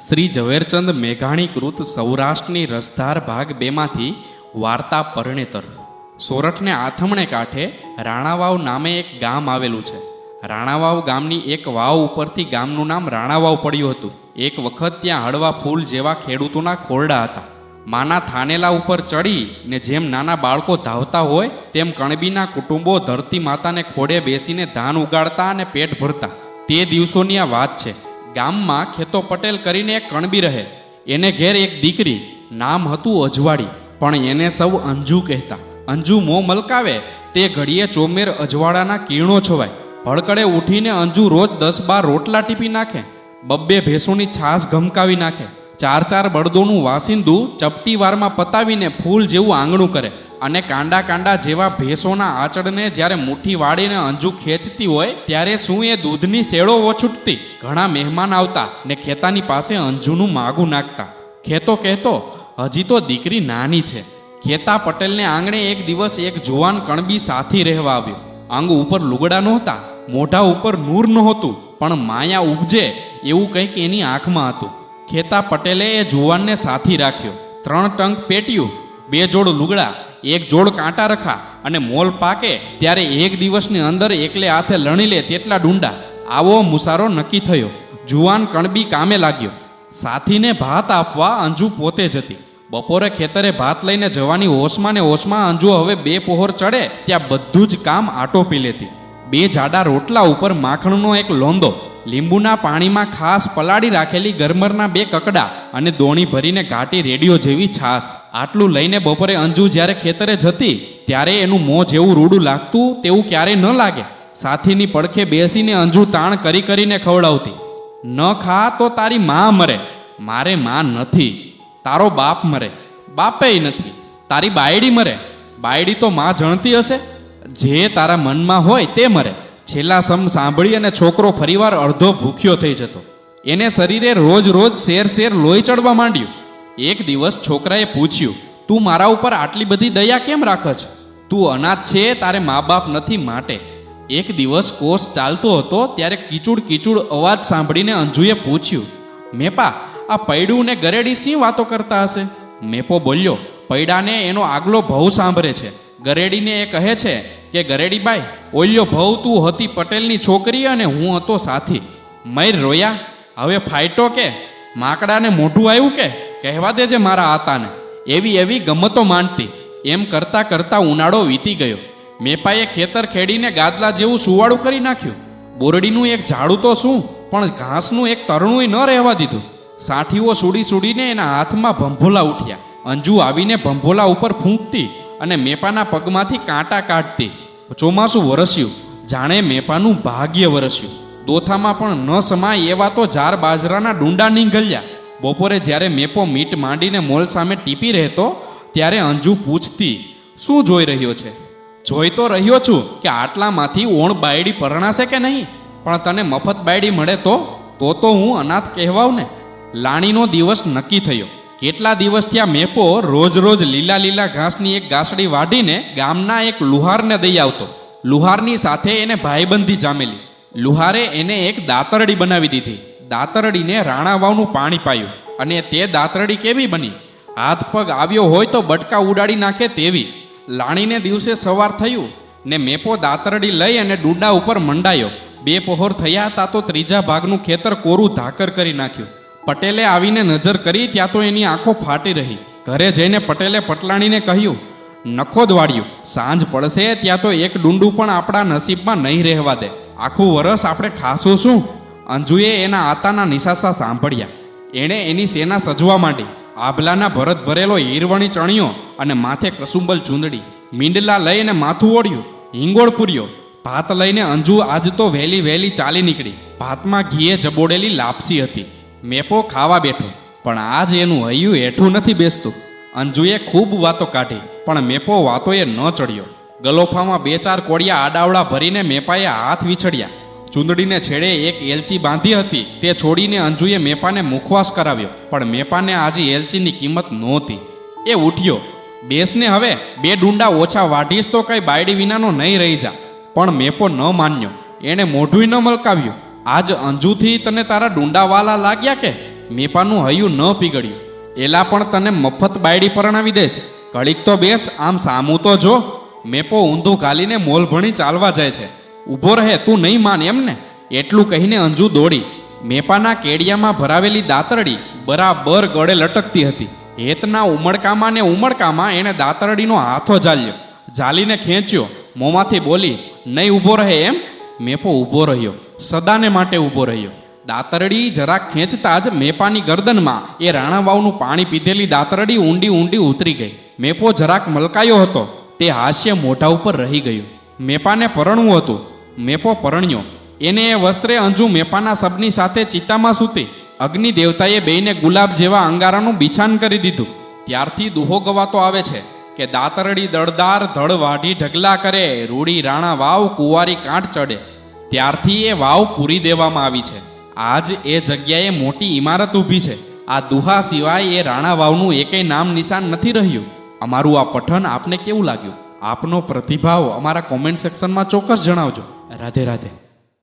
શ્રી ઝવેરચંદ મેઘાણીકૃત સૌરાષ્ટ્રની રસધાર ભાગ બેમાંથી વાર્તા પરણેતર. સોરઠને આથમણે કાંઠે રાણાવાવ નામે એક ગામ આવેલું છે. રાણાવાવ ગામની એક વાવ ઉપરથી ગામનું નામ રાણાવાવ પડ્યું હતું. એક વખત ત્યાં હળવા ફૂલ જેવા ખેડૂતોના ખોરડા હતા. માના થાનેલા ઉપર ચડી ને જેમ નાના બાળકો ધાવતા હોય, તેમ કણબીના કુટુંબો ધરતી માતાને ખોડે બેસીને ધાન ઉગાડતા અને પેટ ભરતા. તે દિવસોની આ વાત છે. ગામમાં ખેતો પટેલ કરીને એક કણબી રહે. એને ઘેર એક દીકરી, નામ હતું અજવાળી, પણ એને સૌ અંજુ કહેતા. અંજુ મોં મલકાવે, તે ઘડીએ ચોમેર અજવાળાના કિરણો છવાય. ભડકડે ઉઠીને અંજુ રોજ દસ બાર રોટલા ટીપી નાખે. બબ્બે ભેંસોની છાસ ગમકાવી નાખે. ચાર ચાર બળદોનું વાસિંદુ ચપટી વારમાં પતાવીને ફૂલ જેવું આંગણું કરે. અને કાંડા કાંડા જેવા ભેંસોના આચળને જ્યારે મુઠ્ઠી વાળીને અંજુ ખેંચતી હોય, ત્યારે શું એ દૂધની શેળો ઓછૂટતી? ઘણા મહેમાન આવતા ને ખેતાની પાસે અંજુનું માગું નાખતા. ખેતો કહેતો, હજી તો દીકરી નાની છે. ખેતા પટેલને આંગણે એક દિવસ એક જુવાન કણબી સાથી રહેવા આવ્યો. અંગ ઉપર લુગડા નહોતા, મોઢા ઉપર નૂર નહોતું, પણ માયા ઉપજે એવું કંઈક એની આંખમાં હતું. ખેતા પટેલે એ જુવાનને સાથી રાખ્યો. ત્રણ ટંક પેટ્યું, બે જોડ લુગડા એક જોડ કાંટા રખા અને મોલ પાકે ત્યારે એક દિવસની અંદર એકલે હાથે લણી લે તેટલા ડુંડા. આવો મુસારો નક્કી થયો. જુવાન કણબી કામે લાગ્યો. સાથીને ભાત આપવા અંજુ પોતે જ હતી બપોરે ખેતરે ભાત લઈને જવાની હોશમાં ને હોશમાં અંજુ હવે બે પહોર ચડે ત્યાં બધું જ કામ આટોપી લેતી. બે જાડા રોટલા ઉપર માખણનો એક લોંદો. લીંબુના પાણીમાં ખાસ પલાળી રાખેલી ગરમરના બે કકડા અને દોણી ભરીને ઘાટી રેડિયો જેવી છાસ આટલું લઈને બપોરે અંજુ જ્યારે ખેતરે જતી, ત્યારે એનું મોં જેવું રૂડું લાગતું, તેવું ક્યારેય ન લાગે. સાથીની પડખે બેસીને અંજુ તાણ કરી કરીને ખવડાવતી, ન ખા તો તારી માં મરે. મારે માં નથી. તારો બાપ મરે. બાપેય નથી. તારી બાયડી મરે. બાયડી તો માં જણતી હશે. જે તારા મનમાં હોય તે મરે. છેલ્લા સમ સાંભળી અને છોકરો ફરીવાર અડધો ભૂખ્યો થઈ જતો. એને શરીરે રોજ રોજ શેર શેર લોહી ચડવા માંડ્યું. એક દિવસ છોકરાએ પૂછ્યું, તું મારા ઉપર આટલી બધી દયા કેમ રાખે છે? તું અનાથ છે, તારે મા બાપ નથી માટે. એક દિવસ કોષ ચાલતો હતો, ત્યારે કીચુડ કીચુડ અવાજ સાંભળીને અંજુએ પૂછ્યું, મેપા, આ પૈડું ને ગરેડી શી વાતો કરતા હશે? મેપો બોલ્યો, પૈડાને એનો આગલો ભવ સાંભળે છે. ગરેડીને એ કહે છે કે ગરેડીબાઈ, ઓલ્યો ભવ તું હતી પટેલની છોકરી અને હું હતો સાથી. મૈર રોયા, હવે ફાઈટો કે? માકડાને મોઢું આવ્યું કે? કહેવા દેજે મારા આતાને. એવી એવી ગમતો માંડતી એમ કરતા કરતા ઉનાળો વીતી ગયો. મેપાએ ખેતર ખેડીને ગાદલા જેવું સુવાળું કરી નાખ્યું. બોરડીનું એક ઝાડું તો શું, પણ ઘાસનું એક તરણુંય ન રહેવા દીધું. સાઠીઓ સુડી સુડીને એના હાથમાં ભંભોલા ઉઠ્યા. અંજુ આવીને ભંભોલા ઉપર ફૂંકતી અને મેપાના પગમાંથી કાંટા કાઢતી. ચોમાસું વરસ્યું. જાણે મેપાનું ભાગ્ય વરસ્યું. દોથામાં પણ ન સમાય એવા તો જાર બાજરાના ડુંડા નીંગલ્યા બપોરે જ્યારે મેપો મીટ માંડીને મોલ સામે ટીપી રહેતો, ત્યારે અંજુ પૂછતી, શું જોઈ રહ્યો છે? જોઈ તો રહ્યો છું કે આટલામાંથી ઓણ બાયડી પરણાશે કે નહીં? પણ તને મફત બાયડી મળે તો? તો તો હું અનાથ કહેવાવ ને લાણીનો દિવસ નક્કી થયો. કેટલા દિવસ થયા મેપો રોજ રોજ લીલા લીલા ઘાસની એક ગાસડી વાઢીને ગામના એક લુહારને દઈ આવતો. લુહારની સાથે એને ભાઈબંધી જામેલી. લુહારે એને એક દાતરડી બનાવી દીધી. દાતરડીને રાણાવાવનું પાણી પાયું અને તે દાતરડી કેવી બની? હાથ પગ આવ્યો હોય તો બટકા ઉડાડી નાખે તેવી. લાણીને દિવસે સવાર થયું ને મેપો દાતરડી લઈ અને ડુંડા ઉપર મંડાયો. બે પહોર થયા હતા તો ત્રીજા ભાગનું ખેતર કોરું ધાકર કરી નાખ્યું. પટેલે આવીને નજર કરી, ત્યાં તો એની આંખો ફાટી રહી. ઘરે જઈને પટેલે પટલાણીને કહ્યું, નખો દવાડ્યું સાંજ પડશે ત્યાં તો એક ડુંડું પણ આપણા નસીબમાં નહીં રહેવા દે. આખું વરસ આપણે ખાશું શું? અંજુએ એના આતાના નિશાસા સાંભળ્યા. એણે એની સેના સજવા માંડી. આભલાના ભરત ભરેલો હીરવણી ચણિયો અને માથે કસુંબલ ચૂંદડી. મીંડલા લઈને માથું ઓળ્યું. હિંગોળ પૂર્યો. ભાત લઈને અંજુ આજ તો વહેલી વહેલી ચાલી નીકળી. ભાતમાં ઘીએ જબોડેલી લાપસી હતી. મેપો ખાવા બેઠો. પણ આજ એનું હૈયું હેઠું નથી બેસતું. અંજુએ ખૂબ વાતો કાઢી, પણ મેપો વાતોએ ન ચડ્યો. ગલોફામાં બે ચાર કોડિયા આડાવડા ભરીને મેપાએ હાથ વિછડ્યા. ચૂંદડીને છેડે એક એલચી બાંધી હતી, તે છોડીને અંજુએ મેપાને મુખવાસ કરાવ્યો. પણ મેપાને આજે એલચીની કિંમત નહોતી. એ ઉઠ્યો. બેસને હવે, બે ડુંડા ઓછા વાઢીશ તો કઈ બાયડી વિનાનો નહીં રહી જા. પણ મેપો ન માન્યો. એણે મોઢું ન મલકાવ્યું. આજ અંજુથી તને તારા ડુંડાવાલા લાગ્યા કે? મેપાનું હૈયું ન પીગળ્યું. એલા પણ તને મફત બાયડી પરણાવી દેશ. ઘડીક તો બેસ, આમ સામું તો જો. મેપો ઊંધું ઘાલીને મોલ ભણી ચાલવા જાય છે. ઊભો રહે, તું નહીં માન એમ ને? એટલું કહીને અંજુ દોડી. મેપાના કેડિયામાં ભરાવેલી દાતરડી બરાબર ગળે લટકતી હતી. હેતના ઉમળકામાં ને ઉમળકામાં એણે દાતરડીનો હાથો ઝાલ્યો. ઝાલીને ખેંચ્યો. મોંમાંથી બોલી, નહીં ઊભો રહે એમ? મેપો ઊભો રહ્યો. સદાને માટે ઊભો રહ્યો. દાતરડી જરાક ખેંચતા જ મેપાની ગરદનમાં એ રાણાવાવનું પાણી પીધેલી દાતરડી ઊંડી ઊંડી ઉતરી ગઈ. મેપો જરાક મલકાયો હતો. તે હાસ્ય મોઢા ઉપર રહી ગયું. મેપાને પરણવું હતું. મેપો પરણ્યો. એને એ વસ્ત્રે અંજુ મેપાના સબની સાથે ચિત્તામાં સૂતી. અગ્નિ દેવતાએ બેયને ગુલાબ જેવા અંગારાનું બિછાન કરી દીધું. ત્યારથી દુહો ગવાતો આવે છે કે દાતરડી દળદાર ધડ વાઢી ઢગલા કરે, રૂડી રાણા વાવ કુંવારી કાંઠ ચડે. ત્યારથી એ વાવ પૂરી દેવામાં આવી છે. આજ એ જગ્યાએ મોટી ઇમારત ઊભી છે. આ દુહા સિવાય એ રાણા વાવનું એકેય નામ નિશાન નથી રહ્યું. અમારું આ પઠન આપને કેવું લાગ્યું? આપનો પ્રતિભાવ અમારા કોમેન્ટ સેક્શનમાં ચોક્કસ જણાવજો. રાધે રાધે.